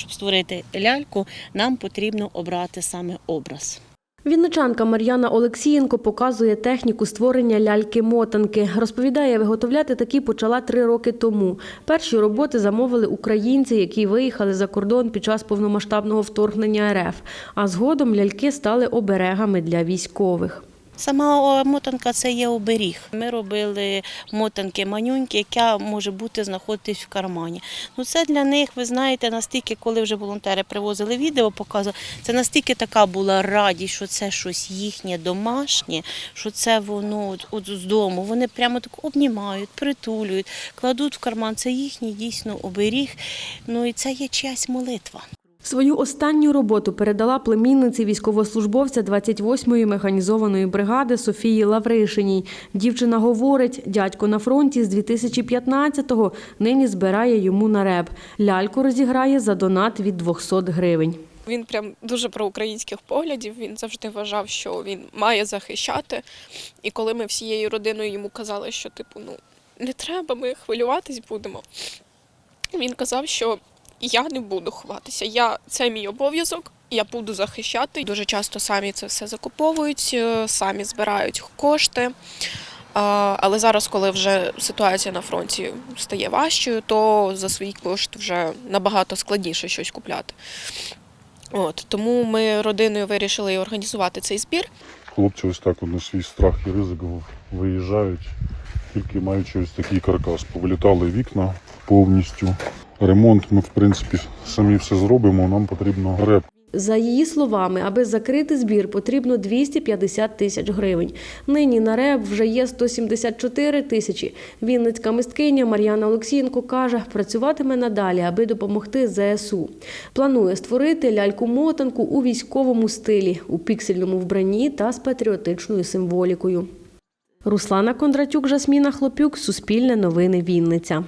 Щоб створити ляльку, нам потрібно обрати саме образ. Вінничанка Мар'яна Олексієнко показує техніку створення ляльки-мотанки. Розповідає, виготовляти такі почала три роки тому. Перші роботи замовили українці, які виїхали за кордон під час повномасштабного вторгнення РФ. А згодом ляльки стали оберегами для військових. Сама мотанка це є оберіг. Ми робили мотанки манюньки, яка може бути знаходитись в кармані. Ну це для них, ви знаєте, настільки, коли вже волонтери привозили відео, показували, це настільки така була радість, що це щось їхнє домашнє, що це воно от, от з дому. Вони прямо так обнімають, притулюють, кладуть в карман. Це їхній дійсно оберіг. Ну і це є чиясь молитва. Свою останню роботу передала племінниці військовослужбовця 28-ї механізованої бригади Софії Лавришиній. Дівчина говорить, дядько на фронті з 2015-го нині збирає йому на реп. Ляльку розіграє за донат від 200 гривень. Він прям дуже проукраїнських поглядів. Він завжди вважав, що він має захищати. І коли ми всією родиною йому казали, що типу, ну не треба, ми хвилюватись будемо. Він казав, що я не буду ховатися. Я це мій обов'язок. Я буду захищати. Дуже часто самі це все закуповують, е, самі збирають кошти. Але зараз, коли вже ситуація на фронті стає важчою, то за свої кошти вже набагато складніше щось купляти. От тому ми родиною вирішили організувати цей збір. Хлопці ось так на свій страх і ризик виїжджають, тільки маючи ось такий каркас. Повилітали вікна повністю. Ремонт ми, в принципі, самі все зробимо. Нам потрібно реп. За її словами, аби закрити збір, потрібно 250 тисяч гривень. Нині на РЕБ вже є 174 тисячі. Вінницька мисткиня Мар'яна Олексієнко каже, працюватиме надалі, аби допомогти ЗСУ. Планує створити ляльку-мотанку у військовому стилі, у піксельному вбранні та з патріотичною символікою. Руслана Кондратюк, Жасміна Хлопюк, Суспільне новини Вінниця.